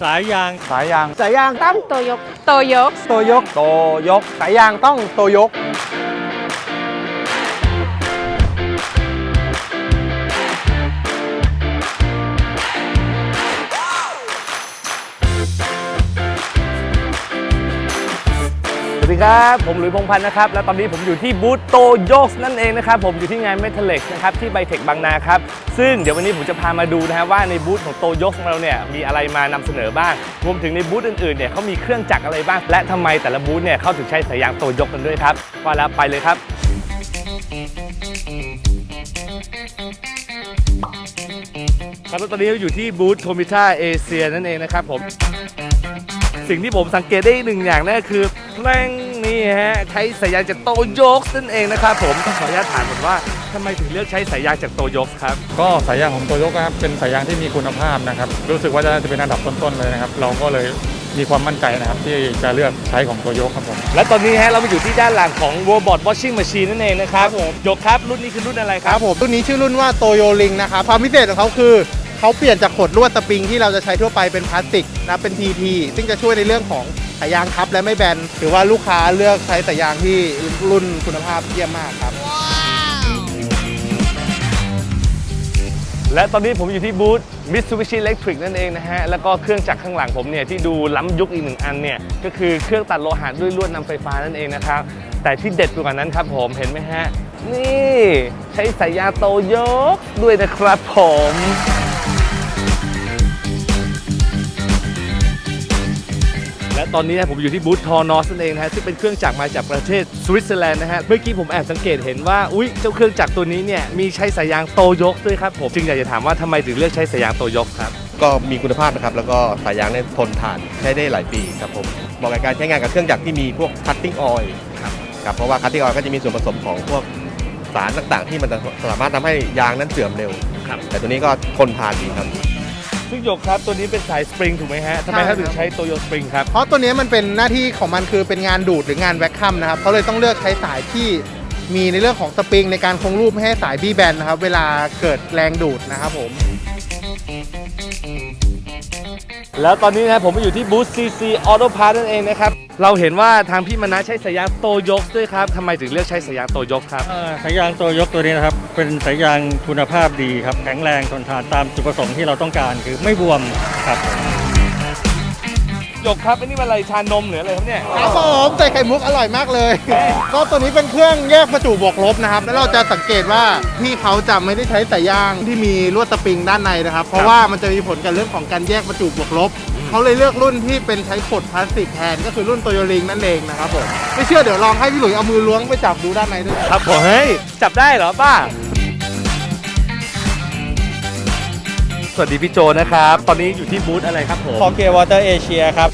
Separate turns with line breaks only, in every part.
สายยาง
สายยาง
สายยาง
ต้องโตยก โตยก
โตยก
โตยก
สายยางต้องโตยก
ดีครับ ผมหลุยพงพันธ์นะครับ และตอนนี้ผมอยู่ที่บูธโตโยกนั่นเองนะครับ ผมอยู่ที่งาน m e t a l เ x นะครับ ที่ไบเทคบางนาครับ ซึ่งเดี๋ยววันนี้ผมจะพามาดูนะฮะว่าในบูธของโตโยกของเราเนี่ยมีอะไรมานำเสนอบ้าง รวมถึงในบูธอื่นๆเนี่ยเขามีเครื่องจักรอะไรบ้าง และทำไมแต่ละบูธเนี่ยเขาถึงใช้สายยางโตโยกกันด้วยครับว่าแล้วไปเลยครับครับแล้วตอนนี้เราอยู่ที่บูธโทมิต้าเอเชียนั่นเองนะครับผม สิ่งที่ผมสังเกตได้อีกหนึ่งอย่างนั่นก็คือแร่งนี่ฮะใช้สายยางจากโตโยกนั่นเองนะครับผมต้องขออนุญาตถามก่อนว่าทำไมถึงเลือกใช้สายยางจากโตโยกครับ
ก็สายยางของโตโยกนะครับเป็นสายยางที่มีคุณภาพนะครับรู้สึกว่าจะจะเป็นอันดับต้นๆเลยนะครับ เราก็เลยมีความมั่นใจนะครับที่จะเลือกใช้ของโตโยกครับผม
และตอนนี้ฮะเรามาอยู่ที่ด้านหลังของ Robot Washing Machine นั่นเองนะครับผมโยกครับรุ่นนี้คือรุ่นอะไรค
ค
รั
รับบผมรุ่นนี้ชื่อรุ่นว่าโตโยลิงนะครับความพิเศษของเขาคือ เขาเปลี่ยนจากขดลวดสปริงที่เราจะใช้ทั่วไปเป็นพลาสติกนะเป็น TT ซึ่งจะช่วยในเรื่องของสายยางทับและไม่แบนถือว่าลูกค้าเลือกใช้สายยางที่รุ่นคุณภาพเยี่ยมมากครับ
และตอนนี้ผมอยู่ที่บูธ Mitsubishi Electric นั่นเองนะฮะ แล้วก็เครื่องจักรข้างหลังผมเนี่ยที่ดูล้ำยุคอีกหนึ่งอันเนี่ย ก็คือเครื่องตัดโลหะด้วยลวดนำไฟฟ้านั่นเองนะครับ แต่ที่เด็ดกว่านั้นครับผมเห็นไหมฮะ นี่ ใช้สายยางโตโยกด้วยนะครับผม ตอนนี้นะผมอยู่ที่บูธทอนอสนั่นเองนะฮะซึ่งเป็นเครื่องจักรมาจากประเทศสวิตเซอร์แลนด์นะฮะเมื่อกี้ผมแอบสังเกตเห็นว่าอุ้ยเจ้าเครื่องจักรตัวนี้เนี่ยมีใช้สายยางโตโยกด้วยครับผมจึงอยากจะถามว่าทำไมถึงเลือกใช้สายยางโตโยกครับ
ก็มีคุณภาพนะครับ แล้วก็สายยางเนี่ยทนทานใช้ได้หลายปีครับผมเหมาะกับการใช้งานกับเครื่องจักรที่มีพวก cutting oil
ครับ
ครับเพราะว่า cutting oil ก็จะมีส่วนผสมของพวกสารต่างๆ ที่มันจะสามารถทำให้ยางนั้นเสื่อมเร็ว
ครับ
แต่ตัวนี้ก็ทนทานดีครับ
ซึ่งหยกครับตัวนี้เป็นสายสปริงถูกไหมฮะทำไม
ใช่
เขาถึง
ครับ
ใช้โตโยสปริงครับ
เพราะตัวนี้มันเป็นหน้าที่ของมันคือเป็นงานดูดหรืองานแวคคัมนะครับเขาเลยต้องเลือกใช้สายที่มีในเรื่องของสปริงในการคงรูปไม่ให้สายบี้แบนนะครับ เวลาเกิดแรงดูดนะครับผม
แล้วตอนนี้นะผมมาอยู่ที่บูธ CC Auto Parts นั่นเองนะครับ เราเห็นว่าทางพี่มนะใช้สายยางโตยกด้วยครับทำไมถึงเลือกใช้สายยางโตยกครับ
อ่อสายยางโตยกตัวนี้นะครับเป็นสายยางคุณภาพดีครับแข็งแรงทนทานตามจุดประสงค์ที่เราต้องการคือไม่บวมครับ
หยกครับอันนี้มันอะไรชานมหรืออะไรครับเนี่ย
ครับผมใส่ไข่มุกอร่อยมากเลย ก็ตัวนี้เป็นเครื่องแยกประจุบวกลบนะครับ แล้วเราจะสังเกตว่าพี่เขาจะไม่ได้ใช้สายยางที่มีลวดสปริงด้านในนะครับ เพราะว่ามันจะมีผลกับเรื่องของการแยกประจุบวกลบ เขาเลยเลือกรุ่นที่เป็นใช้ขดพลาสติกแทนก็คือรุ่นโตโยลิงนั่นเองนะครับผมไม่เชื่อเดี๋ยวลองให้พี่หลุยเอามือล้วงไปจับดูด้านในด้วย
ครับผมเฮ้ยจับได้เหรอป้า สวัสดีพี่โจนะครับ ตอนนี้อยู่ที่บูธอะไรครับผม
คอเกียวอเตอร์เอเชียครับ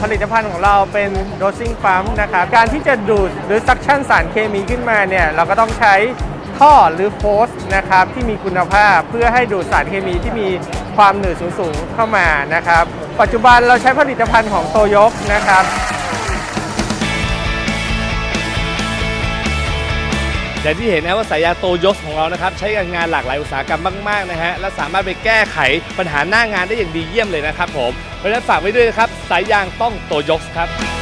ผลิตภัณฑ์ของเราเป็นโดซิ่งปั๊มนะครับ การที่จะดูดหรือซักชั่นสารเคมีขึ้นมาเนี่ย เราก็ต้องใช้ท่อหรือโฟสนะครับ ที่มีคุณภาพเพื่อให้ดูดสารเคมีที่มีความหนืดสูงๆเข้ามานะครับ ปัจจุบันเราใช้ผลิตภัณฑ์ของโตโยกนะครับ
อย่างที่เห็นนะว่าสายยางโตโยศของเรานะครับใช้กับงานหลากหลายอุตสาหกรรมมากๆนะฮะและสามารถไปแก้ไขปัญหาหน้างานได้อย่างดีเยี่ยมเลยนะครับผมเพราะฉะนั้นฝากไว้ด้วยนะครับสายยางต้องโตโยศครับ